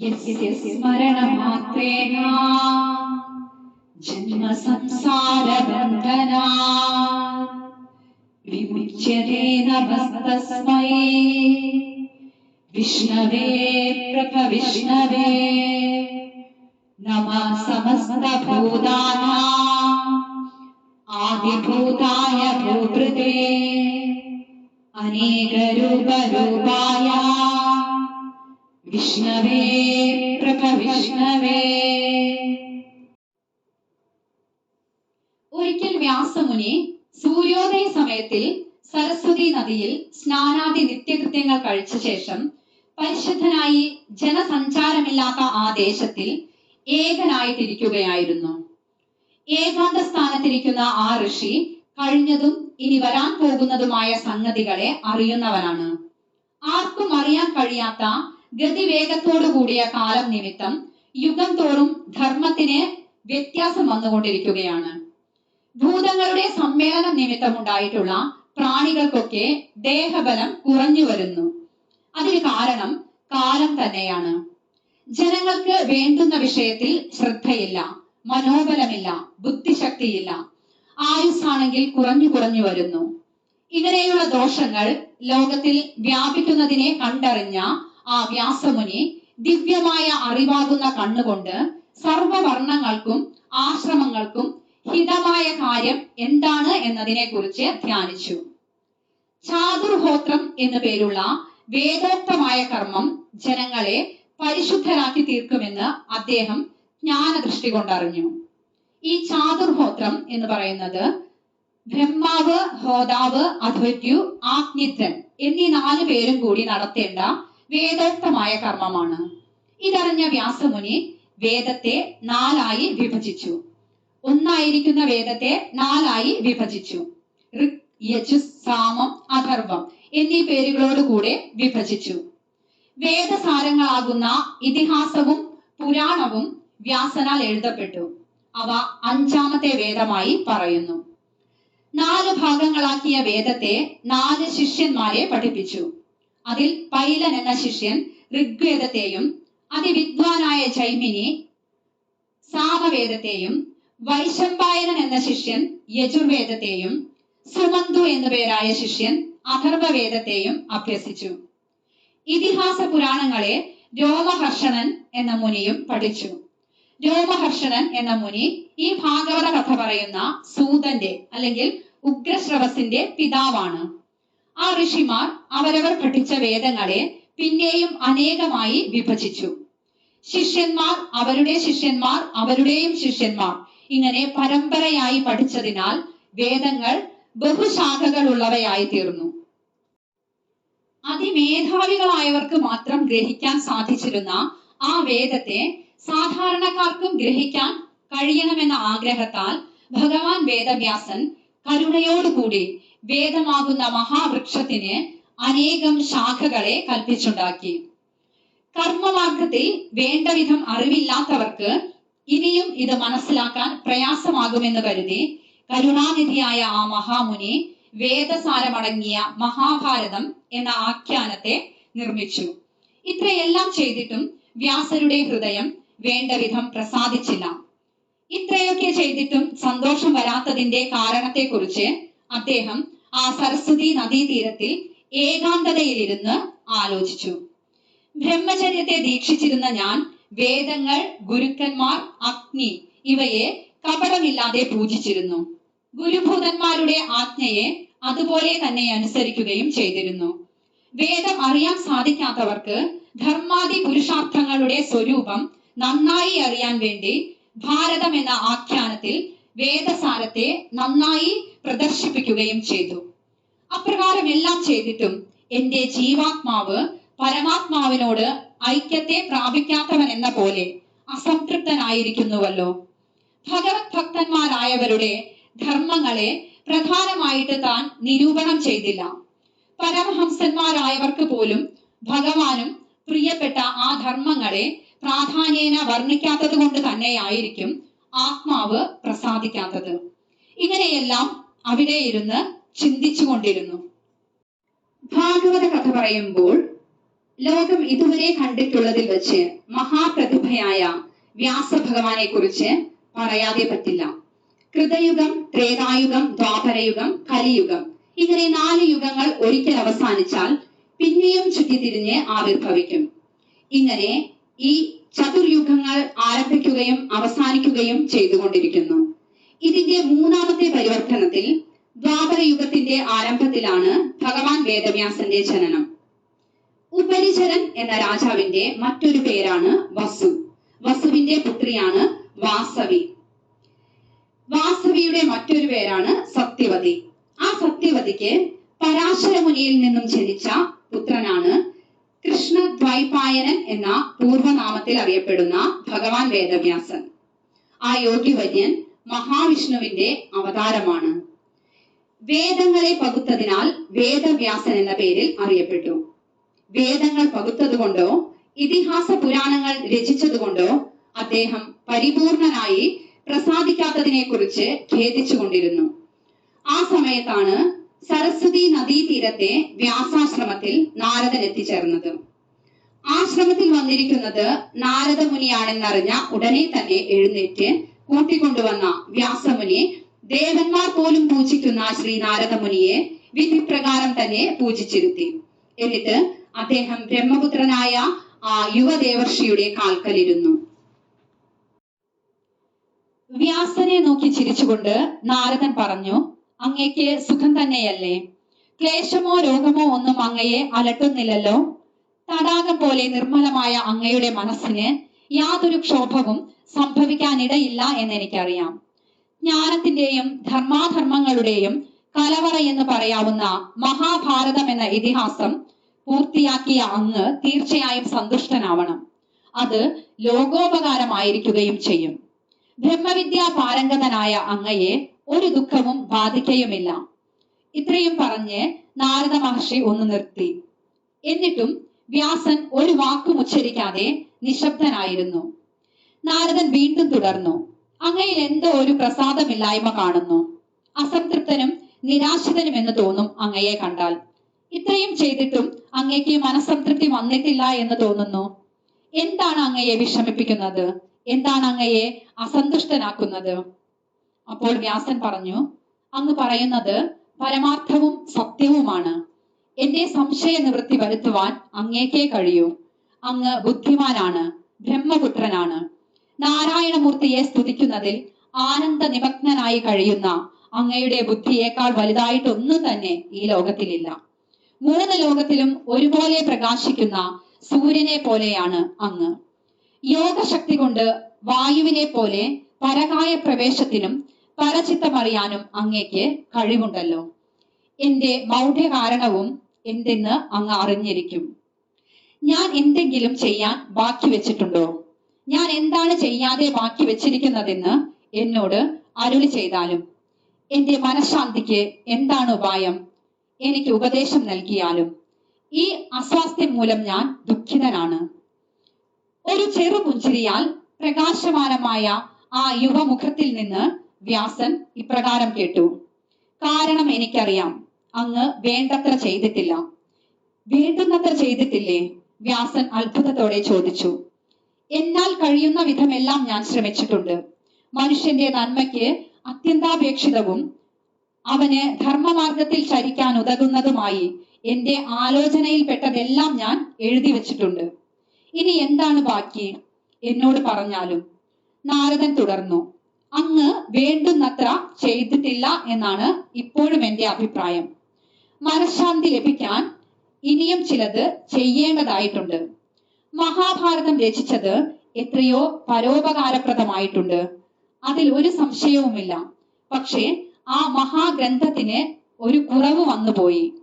यस्य स्मरणमात्रेण जन्मसंसारबन्धना विमुच्यते नमस्तस्मै विष्णवे प्रभविष्णवे नमः समस्तभूतानाम् आदिभूताय भूभृते अनेकरूपरूपाय വിഷ്ണവേ പ്രഭ വിഷ്ണവേ ഒരിക്കൽ വ്യാസമുനി സൂര്യോദയ സമയത്തിൽ സരസ്വതി നദിയിൽ സ്നാനാദി നിത്യകൃത്യങ്ങൾ കഴിച്ച ശേഷം പരിശുദ്ധനായി ജനസഞ്ചാരമില്ലാത്ത ആ ദേശത്തിൽ ഏകനായിട്ടിരിക്കുകയായിരുന്നു. ഏകാന്ത സ്ഥാനത്തിരിക്കുന്ന ആ ഋഷി കഴിഞ്ഞതും ഇനി വരാൻ പോകുന്നതുമായ സംഗതികളെ അറിയുന്നവനാണ്. ആർക്കും അറിയാൻ കഴിയാത്ത ഗതിവേഗത്തോടു കൂടിയ കാലം നിമിത്തം യുഗം തോറും ധർമ്മത്തിന് വ്യത്യാസം വന്നുകൊണ്ടിരിക്കുകയാണ്. ഭൂതങ്ങളുടെ സമ്മേളനം നിമിത്തമുണ്ടായിട്ടുള്ള പ്രാണികൾക്കൊക്കെ ദേഹബലം കുറഞ്ഞു വരുന്നു. അതിന് കാരണം കാലം തന്നെയാണ്. ജനങ്ങൾക്ക് വേണ്ടുന്ന വിഷയത്തിൽ ശ്രദ്ധയില്ല മനോബലമില്ല ബുദ്ധിശക്തിയില്ല. ആയുസ്സാണെങ്കിൽ കുറഞ്ഞു കുറഞ്ഞു വരുന്നു. ഇങ്ങനെയുള്ള ദോഷങ്ങൾ ലോകത്തിൽ വ്യാപിക്കുന്നതിനെ കണ്ടറിഞ്ഞ ആ വ്യാസമുനി ദിവ്യമായ അറിവാകുന്ന കണ്ണുകൊണ്ട് സർവവർണങ്ങൾക്കും ആശ്രമങ്ങൾക്കും ഹിതമായ കാര്യം എന്താണ് എന്നതിനെ കുറിച്ച് ധ്യാനിച്ചു. ചാതുർഹോത്രം എന്നു പേരുള്ള വേദോക്തമായ കർമ്മം ജനങ്ങളെ പരിശുദ്ധരാക്കി തീർക്കുമെന്ന് അദ്ദേഹം ജ്ഞാനദൃഷ്ടി കൊണ്ടറിഞ്ഞു. ഈ ചാതുർഹോത്രം എന്ന് പറയുന്നത് ബ്രഹ്മാവ് ഹോതാവ് അധ്വര്യു ആഗ്നിദ്രൻ എന്നീ നാല് പേരും കൂടി നടത്തേണ്ട വേദോക്തമായ കർമ്മമാണ്. ഇതറിഞ്ഞ വ്യാസമുനി വേദത്തെ നാലായി വിഭജിച്ചു. ഒന്നായിരിക്കുന്ന വേദത്തെ നാലായി വിഭജിച്ചു. ഋക് യജു സാമം അഥർവം എന്നീ പേരുകളോടുകൂടെ വിഭജിച്ചു. വേദസാരങ്ങളാകുന്ന ഇതിഹാസവും പുരാണവും വ്യാസനാൽ എഴുതപ്പെട്ടു. അവ അഞ്ചാമത്തെ വേദമായി പറയുന്നു. നാല് ഭാഗങ്ങളാക്കിയ വേദത്തെ നാല് ശിഷ്യന്മാരെ പഠിപ്പിച്ചു. അതിൽ പൈലൻ എന്ന ശിഷ്യൻ ഋഗ്വേദത്തെയും അതിവിദ്വാനായ ജൈമിനി സാമവേദത്തെയും വൈശമ്പായനൻ എന്ന ശിഷ്യൻ യജുർവേദത്തെയും സുമന്തു എന്നു പേരായ ശിഷ്യൻ അഥർവവേദത്തെയും അഭ്യസിച്ചു. ഇതിഹാസ പുരാണങ്ങളെ രോമഹർഷണൻ എന്ന മുനിയും പഠിച്ചു. രോമഹർഷണൻ എന്ന മുനി ഈ ഭാഗവത കഥ പറയുന്ന സൂതന്റെ അല്ലെങ്കിൽ ഉഗ്രശ്രവസിന്റെ പിതാവാണ്. ആ ഋഷിമാർ അവരവർ പഠിച്ച വേദങ്ങളെ പിന്നെയും അനേകമായി വിഭജിച്ചു. ശിഷ്യന്മാർ അവരുടെ ശിഷ്യന്മാർ അവരുടെയും ശിഷ്യന്മാർ. ഇങ്ങനെ പരമ്പരയായി പഠിച്ചതിനാൽ വേദങ്ങൾ ബഹുശാഖകളുള്ളവയായി തീർന്നു. അതിമേധാവികളായവർക്ക് മാത്രം ഗ്രഹിക്കാൻ സാധിച്ചിരുന്ന ആ വേദത്തെ സാധാരണക്കാർക്കും ഗ്രഹിക്കാൻ കഴിയണമെന്ന ആഗ്രഹത്താൽ ഭഗവാൻ വേദവ്യാസൻ കരുണയോടുകൂടി വേദമാകുന്ന മഹാവൃക്ഷത്തിന് അനേകം ശാഖകളെ കൽപ്പിച്ചുണ്ടാക്കി. കർമ്മമാർഗത്തിൽ വേണ്ടവിധം അറിവില്ലാത്തവർക്ക് ഇനിയും ഇത് മനസ്സിലാക്കാൻ പ്രയാസമാകുമെന്ന് കരുതി കരുണാനിധിയായ ആ മഹാമുനി വേദസാരമടങ്ങിയ മഹാഭാരതം എന്ന ആഖ്യാനത്തെ നിർമ്മിച്ചു. ഇത്രയെല്ലാം ചെയ്തിട്ടും വ്യാസരുടെ ഹൃദയം വേണ്ട വിധം പ്രസാദിച്ചില്ല. ഇത്രയൊക്കെ ചെയ്തിട്ടും സന്തോഷം വരാത്തതിന്റെ കാരണത്തെക്കുറിച്ച് അദ്ദേഹം ആ സരസ്വതി നദീതീരത്തിൽ ഏകാന്തതയിലിരുന്ന് ആലോചിച്ചു. ബ്രഹ്മചര്യത്തെ ദീക്ഷിച്ചിരുന്ന ഞാൻ വേദങ്ങൾ ഗുരുക്കന്മാർ അഗ്നി ഇവയെ കപടമില്ലാതെ പൂജിച്ചിരുന്നു. ഗുരുഭൂതന്മാരുടെ ആജ്ഞയെ അതുപോലെ തന്നെ അനുസരിക്കുകയും ചെയ്തിരുന്നു. വേദം അറിയാൻ സാധിക്കാത്തവർക്ക് ധർമാദി പുരുഷാർത്ഥങ്ങളുടെ സ്വരൂപം നന്നായി അറിയാൻ വേണ്ടി ഭാരതം എന്ന ആഖ്യാനത്തിൽ വേദസാരത്തെ നന്നായി പ്രദർശിപ്പിക്കുകയും ചെയ്തു. അപ്രകാരം എല്ലാം ചെയ്തിട്ടും എന്റെ ജീവാത്മാവ് പരമാത്മാവിനോട് ഐക്യത്തെ പ്രാപിക്കാത്തവൻ എന്ന പോലെ അസംതൃപ്തനായിരിക്കുന്നുവല്ലോ. ഭഗവത് ഭക്തന്മാരായവരുടെ ധർമ്മങ്ങളെ പ്രധാനമായിട്ട് താൻ നിരൂപണം ചെയ്തില്ല. പരമഹംസന്മാരായവർക്ക് പോലും ഭഗവാനും പ്രിയപ്പെട്ട ആ ധർമ്മങ്ങളെ പ്രാധാന്യേന വർണിക്കാത്തത് കൊണ്ട് തന്നെയായിരിക്കും ആത്മാവ് പ്രസാദിക്കാത്തത്. ഇങ്ങനെയെല്ലാം അവിടെ ഇരുന്ന് ചിന്തിച്ചു കൊണ്ടിരുന്നു ഭാഗവത കഥ പറയുമ്പോൾ ലോകം ഇതുവരെ കണ്ടിട്ടുള്ളതിൽ വെച്ച് മഹാപ്രതിഭയായ വ്യാസഭഗവാനെ കുറിച്ച് പറയാതെ പറ്റില്ല. കൃതയുഗം ത്രേതായുഗം ദ്വാപരയുഗം കലിയുഗം ഇങ്ങനെ നാല് യുഗങ്ങൾ ഒരിക്കൽ അവസാനിച്ചാൽ പിന്നെയും ചുറ്റിത്തിരിഞ്ഞ് ആവിർഭവിക്കും. ഇങ്ങനെ ഈ ചതുർയുഗങ്ങൾ ആരംഭിക്കുകയും അവസാനിക്കുകയും ചെയ്തുകൊണ്ടിരിക്കുന്നു. ഇതിന്റെ മൂന്നാമത്തെ പരിവർത്തനത്തിൽ ദ്വാപരയുഗത്തിന്റെ ആരംഭത്തിലാണ് ഭഗവാൻ വേദവ്യാസന്റെ ജനനം. ഉപരിചരൻ എന്ന രാജാവിന്റെ മറ്റൊരു പേരാണ് വസു. വസുവിന്റെ പുത്രിയാണ് വാസവി. വാസവിയുടെ മറ്റൊരു പേരാണ് സത്യവതി. ആ സത്യവതിക്ക് പരാശരമുനിയിൽ നിന്നും ജനിച്ച പുത്രനാണ് കൃഷ്ണദ്വൈപായനൻ എന്ന പൂർവനാമത്തിൽ അറിയപ്പെടുന്ന ഭഗവാൻ വേദവ്യാസൻ. ആ യോഗിവര്യൻ മഹാവിഷ്ണുവിന്റെ അവതാരമാണ്. വേദങ്ങളെ പകുത്തതിനാൽ വേദവ്യാസൻ എന്ന പേരിൽ അറിയപ്പെട്ടു. വേദങ്ങൾ പകുത്തതുകൊണ്ടോ ഇതിഹാസ പുരാണങ്ങൾ രചിച്ചതുകൊണ്ടോ അദ്ദേഹം പരിപൂർണനായി പ്രസാദിക്കാത്തതിനെ കുറിച്ച് ഖേദിച്ചുകൊണ്ടിരുന്നു. ആ സമയത്താണ് സരസ്വതി നദീതീരത്തെ വ്യാസാശ്രമത്തിൽ നാരദൻ എത്തിച്ചേർന്നത് ആശ്രമത്തിൽ വന്നിരിക്കുന്നത് നാരദ മുനിയാണെന്നറിഞ്ഞ ഉടനെ തന്നെ എഴുന്നേറ്റ് കൂട്ടിക്കൊണ്ടുവന്ന വ്യാസമുനി ദേവന്മാർ പോലും പൂജിക്കുന്ന ശ്രീ നാരദ മുനിയെ വിധിപ്രകാരം തന്നെ പൂജിച്ചിരുത്തി. എന്നിട്ട് അദ്ദേഹം ബ്രഹ്മപുത്രനായ ആ യുവദേവർഷിയുടെ കാൽക്കലിരുന്നു. വ്യാസനെ നോക്കി ചിരിച്ചുകൊണ്ട് നാരദൻ പറഞ്ഞു അങ്ങയ്ക്ക് സുഖം തന്നെയല്ലേ? ക്ലേശമോ രോഗമോ ഒന്നും അങ്ങയെ അലട്ടുന്നില്ലല്ലോ. തടാകം പോലെ നിർമ്മലമായ അങ്ങയുടെ മനസ്സിന് യാതൊരു ക്ഷോഭവും സംഭവിക്കാനിടയില്ല എന്ന് എനിക്കറിയാം ജ്ഞാനത്തിന്റെയും ധർമാധർമ്മങ്ങളുടെയും കലവറ എന്ന് പറയാവുന്ന മഹാഭാരതം എന്ന ഇതിഹാസം പൂർത്തിയാക്കിയ അങ്ങ് തീർച്ചയായും സന്തുഷ്ടനാവണം. അത് ലോകോപകാരമായിരിക്കുകയും ചെയ്യും. ബ്രഹ്മവിദ്യാ പാരംഗതനായ അങ്ങയെ ഒരു ദുഃഖവും ബാധിക്കുകയുമില്ല ഇത്രയും പറഞ്ഞ് നാരദ മഹർഷി ഒന്ന് നിർത്തി. എന്നിട്ടും വ്യാസൻ ഒരു വാക്കും ഉച്ചരിക്കാതെ നിശബ്ദനായിരുന്നു. നാരദൻ വീണ്ടും തുടർന്നു. അങ്ങയിൽ എന്തോ ഒരു പ്രസാദമില്ലായ്മ കാണുന്നു. അസംതൃപ്തനും നിരാശിതനും എന്ന് തോന്നും അങ്ങയെ കണ്ടാൽ. ഇത്രയും ചെയ്തിട്ടും അങ്ങയ്ക്ക് മനസ്സംതൃപ്തി വന്നിട്ടില്ല എന്ന് തോന്നുന്നു. എന്താണ് അങ്ങയെ വിഷമിപ്പിക്കുന്നത്? എന്താണ് അങ്ങയെ അസന്തുഷ്ടനാക്കുന്നത്? അപ്പോൾ വ്യാസൻ പറഞ്ഞു അങ്ങ് പറയുന്നത് പരമാർത്ഥവും സത്യവുമാണ്. എന്റെ സംശയ നിവൃത്തി വരുത്തുവാൻ അങ്ങേക്കേ കഴിയൂ. അങ്ങ് ബുദ്ധിമാനാണ് ബ്രഹ്മപുത്രനാണ്. നാരായണമൂർത്തിയെ സ്തുതിക്കുന്നതിൽ ആനന്ദ നിമഗ്നനായി കഴിയുന്ന അങ്ങയുടെ ബുദ്ധിയേക്കാൾ വലുതായിട്ടൊന്നും തന്നെ ഈ ലോകത്തിലില്ല. മൂന്ന് ലോകത്തിലും ഒരുപോലെ പ്രകാശിക്കുന്ന സൂര്യനെ പോലെയാണ് അങ്ങ്. യോഗശക്തി കൊണ്ട് വായുവിനെ പോലെ പരകായ പ്രവേശത്തിനും പരചിത്തമറിയാനും അങ്ങേക്ക് കഴിവുണ്ടല്ലോ. എന്റെ മൗഢ്യ കാരണവും എന്തെന്ന് അങ്ങ് അറിഞ്ഞിരിക്കും. ഞാൻ എന്തെങ്കിലും ചെയ്യാൻ ബാക്കി വെച്ചിട്ടുണ്ടോ? ഞാൻ എന്താണ് ചെയ്യാതെ ബാക്കി വെച്ചിരിക്കുന്നതെന്ന് എന്നോട് അരുളി ചെയ്താലും എന്റെ മനഃശാന്തിക്ക് എന്താണ് ഉപായം? എനിക്ക് ഉപദേശം നൽകിയാലും ഈ അസ്വാസ്ഥ്യം മൂലം ഞാൻ ദുഃഖിതനാണ്. ഒരു ചെറു പുഞ്ചിരിയാൽ പ്രകാശമാനമായ ആ യുവമുഖത്തിൽ നിന്ന് വ്യാസൻ ഇപ്രകാരം കേട്ടു. കാരണം എനിക്കറിയാം അങ്ങ് വേണ്ടത്ര ചെയ്തിട്ടില്ല. വേണ്ടുന്നത്ര ചെയ്തിട്ടില്ലേ? വ്യാസൻ അത്ഭുതത്തോടെ ചോദിച്ചു. എന്നാൽ കഴിയുന്ന വിധമെല്ലാം ഞാൻ ശ്രമിച്ചിട്ടുണ്ട്. മനുഷ്യന്റെ നന്മയ്ക്ക് അത്യന്താപേക്ഷിതവും അവന് ധർമ്മമാർഗത്തിൽ ചരിക്കാൻ ഉതകുന്നതുമായി എന്റെ ആലോചനയിൽപ്പെട്ടതെല്ലാം ഞാൻ എഴുതി വച്ചിട്ടുണ്ട്. ഇനി എന്താണ് ബാക്കി? എന്നോട് പറഞ്ഞാലും. നാരദൻ തുടർന്നു. അങ്ങ് വേണ്ടുന്നത്ര ചെയ്തിട്ടില്ല എന്നാണ് ഇപ്പോഴും എന്റെ അഭിപ്രായം. മനഃശാന്തി ലഭിക്കാൻ ഇനിയും ചിലത് ചെയ്യേണ്ടതായിട്ടുണ്ട്. മഹാഭാരതം രചിച്ചത് എത്രയോ പരോപകാരപ്രദമായിട്ടുണ്ട്. അതിൽ ഒരു സംശയവുമില്ല. പക്ഷേ ആ മഹാഗ്രന്ഥത്തിന് ഒരു കുറവ് വന്നുപോയി.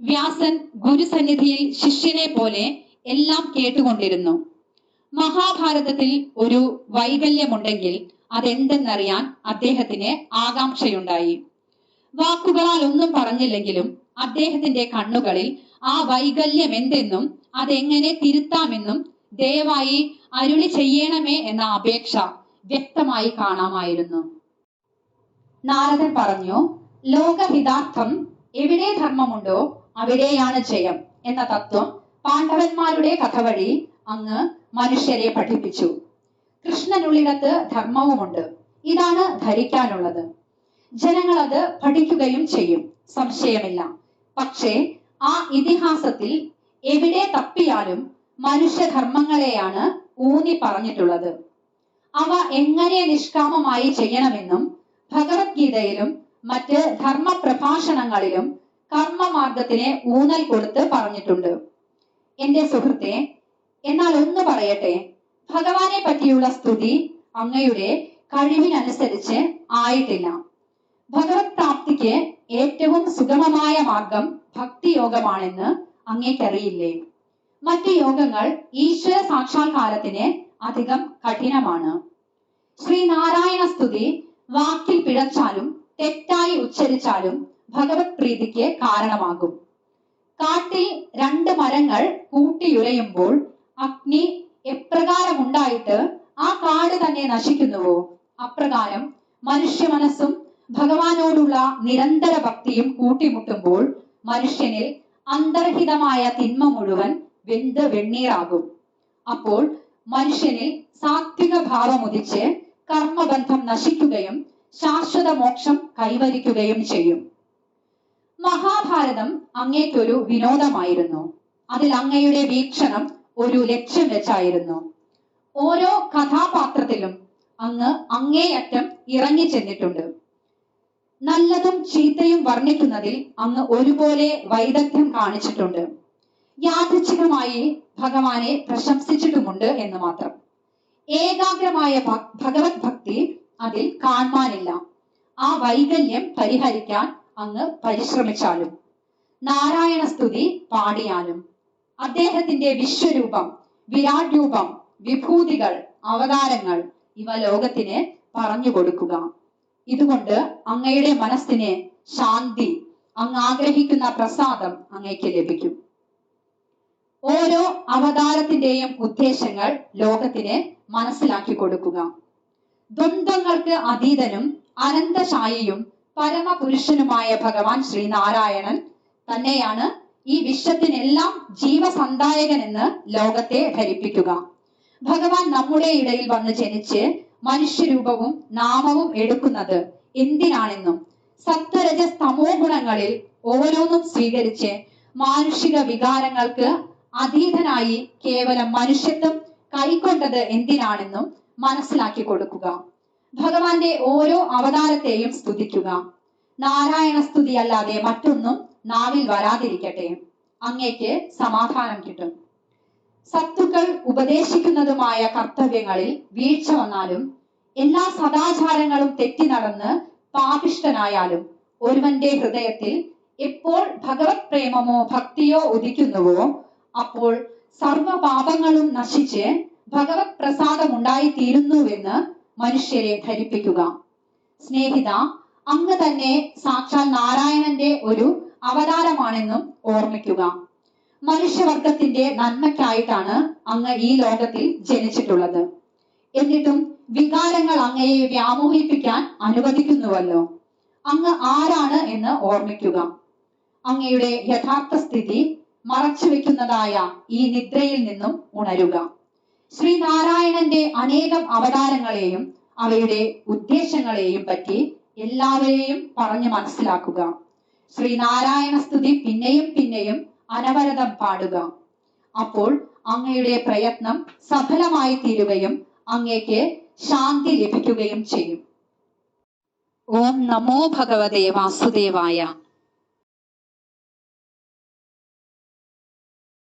വ്യാസൻ ഗുരുസന്നിധിയിൽ ശിഷ്യനെ പോലെ എല്ലാം കേട്ടുകൊണ്ടിരുന്നു. മഹാഭാരതത്തിൽ ഒരു വൈകല്യമുണ്ടെങ്കിൽ അതെന്തെന്നറിയാൻ അദ്ദേഹത്തിന് ആകാംക്ഷയുണ്ടായി. വാക്കുകളാൽ ഒന്നും പറഞ്ഞില്ലെങ്കിലും അദ്ദേഹത്തിന്റെ കണ്ണുകളിൽ ആ വൈകല്യം എന്തെന്നും അതെങ്ങനെ തിരുത്താമെന്നും ദയവായി അരുളി ചെയ്യണമേ എന്ന അപേക്ഷ വ്യക്തമായി കാണാമായിരുന്നു. നാരദൻ പറഞ്ഞു ലോകഹിതാർത്ഥം എവിടെ ധർമ്മമുണ്ടോ അവിടെയാണ് ജയം എന്ന തത്വം പാണ്ഡവന്മാരുടെ കഥ വഴി അങ്ങ് മനുഷ്യരെ പഠിപ്പിച്ചു. കൃഷ്ണനുള്ളിടത്ത് ധർമ്മവുമുണ്ട്. ഇതാണ് ധരിക്കാനുള്ളത്. ജനങ്ങൾ അത് പഠിക്കുകയും ചെയ്യും. സംശയമില്ല. പക്ഷേ ആ ഇതിഹാസത്തിൽ എവിടെ തപ്പിയാലും മനുഷ്യധർമ്മങ്ങളെയാണ് ഊന്നി പറഞ്ഞിട്ടുള്ളത്. അവ എങ്ങനെ നിഷ്കാമമായി ചെയ്യണമെന്നും ഭഗവത്ഗീതയിലും മറ്റ് ധർമ്മ പ്രഭാഷണങ്ങളിലും കർമ്മമാർഗത്തിന് ഊന്നൽ കൊടുത്ത് പറഞ്ഞിട്ടുണ്ട്. എന്റെ സുഹൃത്തെ എന്നാൽ ഒന്ന് പറയട്ടെ. ഭഗവാനെ പറ്റിയുള്ള സ്തുതി അങ്ങയുടെ കഴിവിനനുസരിച്ച് ആയിട്ടില്ല. ഭഗവത് പ്രാപ്തിക്ക് ഏറ്റവും സുഗമമായ മാർഗം ഭക്തിയോഗമാണെന്ന് അങ്ങേക്കറിയില്ലേ. മറ്റ് യോഗങ്ങൾ ഈശ്വര സാക്ഷാത്കാരത്തിന് അധികം കഠിനമാണ്. ശ്രീനാരായണ സ്തുതി വാക്കിൽ പിഴച്ചാലും തെറ്റായി ഉച്ചരിച്ചാലും ഭഗവത് പ്രീതിക്ക് കാരണമാകും. കാട്ടിൽ രണ്ട് മരങ്ങൾ കൂട്ടിയുരയുമ്പോൾ അഗ്നി എപ്രകാരമുണ്ടായിട്ട് ആ കാട് തന്നെ നശിക്കുന്നുവോ? അപ്രകാരം മനുഷ്യ മനസ്സും ഭഗവാനോടുള്ള നിരന്തര ഭക്തിയും കൂട്ടിമുട്ടുമ്പോൾ മനുഷ്യനിൽ അന്തർഹിതമായ തിന്മ മുഴുവൻ വെന്ത് വെണ്ണീറാകും. അപ്പോൾ മനുഷ്യനിൽ സാത്വിക ഭാവം ഉദിച്ച് കർമ്മബന്ധം നശിക്കുകയും ശാശ്വത മോക്ഷം കൈവരിക്കുകയും ചെയ്യും. മഹാഭാരതം അങ്ങേക്കൊരു വിനോദമായിരുന്നു. അതിൽ അങ്ങയുടെ വീക്ഷണം ഒരു ലക്ഷ്യം വെച്ചായിരുന്നു. ഓരോ കഥാപാത്രത്തിലും അങ്ങ് അങ്ങേയറ്റം ഇറങ്ങി ചെന്നിട്ടുണ്ട്. നല്ലതും ചീത്തയും വർണിക്കുന്നതിൽ അങ്ങ് ഒരുപോലെ വൈദഗ്ധ്യം കാണിച്ചിട്ടുണ്ട്. യാദൃച്ഛികമായി ഭഗവാനെ പ്രശംസിച്ചിട്ടുമുണ്ട് എന്ന് മാത്രം. ഏകാഗ്രമായ ഭഗവത് ഭക്തി അതിൽ കാണുവാനില്ല. ആ വൈകല്യം പരിഹരിക്കാൻ അങ്ങ് പരിശ്രമിച്ചാലും. നാരായണ സ്തുതി പാടിയാലും. അദ്ദേഹത്തിന്റെ വിശ്വരൂപം വിരാട് രൂപം വിഭൂതികൾ അവതാരങ്ങൾ ഇവ ലോകത്തിന് പറഞ്ഞു കൊടുക്കുക. ഇതുകൊണ്ട് അങ്ങയുടെ മനസ്സിന് ശാന്തി അങ്ങ് ആഗ്രഹിക്കുന്ന പ്രസാദം അങ്ങയ്ക്ക് ലഭിക്കും. ഓരോ അവതാരത്തിന്റെയും ഉദ്ദേശങ്ങൾ ലോകത്തിന് മനസ്സിലാക്കി കൊടുക്കുക. ദ്വന്ദ്ങ്ങൾക്ക് അതീതനും അനന്തശായിയും പരമപുരുഷനുമായ ഭഗവാൻ ശ്രീനാരായണൻ തന്നെയാണ് ഈ വിശ്വത്തിനെല്ലാം ജീവസന്ധായകൻ എന്ന് ലോകത്തെ ധരിപ്പിക്കുക. ഭഗവാൻ നമ്മുടെ ഇടയിൽ വന്ന് ജനിച്ച് മനുഷ്യരൂപവും നാമവും എടുക്കുന്നത് എന്തിനാണെന്നും സത്വരജ സ്തമോ ഗുണങ്ങളിൽ ഓരോന്നും സ്വീകരിച്ച് മാനുഷിക വികാരങ്ങൾക്ക് അതീതനായി കേവലം മനുഷ്യത്വം കൈക്കൊണ്ടത് എന്തിനാണെന്നും മനസ്സിലാക്കി കൊടുക്കുക. ഭഗവാന്റെ ഓരോ അവതാരത്തെയും സ്തുതിക്കുക. നാരായണ സ്തുതി അല്ലാതെ മറ്റൊന്നും നാവിൽ വരാതിരിക്കട്ടെ. അങ്ങേക്ക് സമാധാനം കിട്ടും. സത്തുക്കൾ ഉപദേശിക്കുന്നതുമായ കർത്തവ്യങ്ങളിൽ വീഴ്ച വന്നാലും എല്ലാ സദാചാരങ്ങളും തെറ്റി നടന്ന് പാപിഷ്ടനായാലും ഒരുവന്റെ ഹൃദയത്തിൽ എപ്പോൾ ഭഗവത് പ്രേമമോ ഭക്തിയോ ഉദിക്കുന്നുവോ അപ്പോൾ സർവ പാപങ്ങളും നശിച്ച് ഭഗവത് പ്രസാദം ഉണ്ടായിത്തീരുന്നുവെന്ന് മനുഷ്യരെ ധരിപ്പിക്കുക. സ്നേഹിത അങ്ങ് തന്നെ സാക്ഷാൽ നാരായണന്റെ ഒരു അവതാരമാണെന്നും ഓർമ്മിക്കുക. മനുഷ്യവർഗത്തിന്റെ നന്മയ്ക്കായിട്ടാണ് അങ്ങ് ഈ ലോകത്തിൽ ജനിച്ചിട്ടുള്ളത്. എന്നിട്ടും വികാരങ്ങൾ അങ്ങയെ വ്യാമോഹിപ്പിക്കാൻ അനുവദിക്കുന്നുവല്ലോ. അങ്ങ് ആരാണ് എന്ന് ഓർമ്മിക്കുക. അങ്ങയുടെ യഥാർത്ഥ സ്ഥിതി മറച്ചു വെക്കുന്നതായ ഈ നിദ്രയിൽ നിന്നും ഉണരുക. ശ്രീനാരായണന്റെ അനേകം അവതാരങ്ങളെയും അവയുടെ ഉദ്ദേശങ്ങളെയും പറ്റി എല്ലാവരെയും പറഞ്ഞു മനസ്സിലാക്കുക. ശ്രീനാരായണ സ്തുതി പിന്നെയും പിന്നെയും അനവരതം പാടുക. അപ്പോൾ അങ്ങയുടെ പ്രയത്നം സഫലമായി തീരുകയും അങ്ങേക്ക് ശാന്തി ലഭിക്കുകയും ചെയ്യും. ഓം നമോ ഭഗവതേ വാസുദേവായ.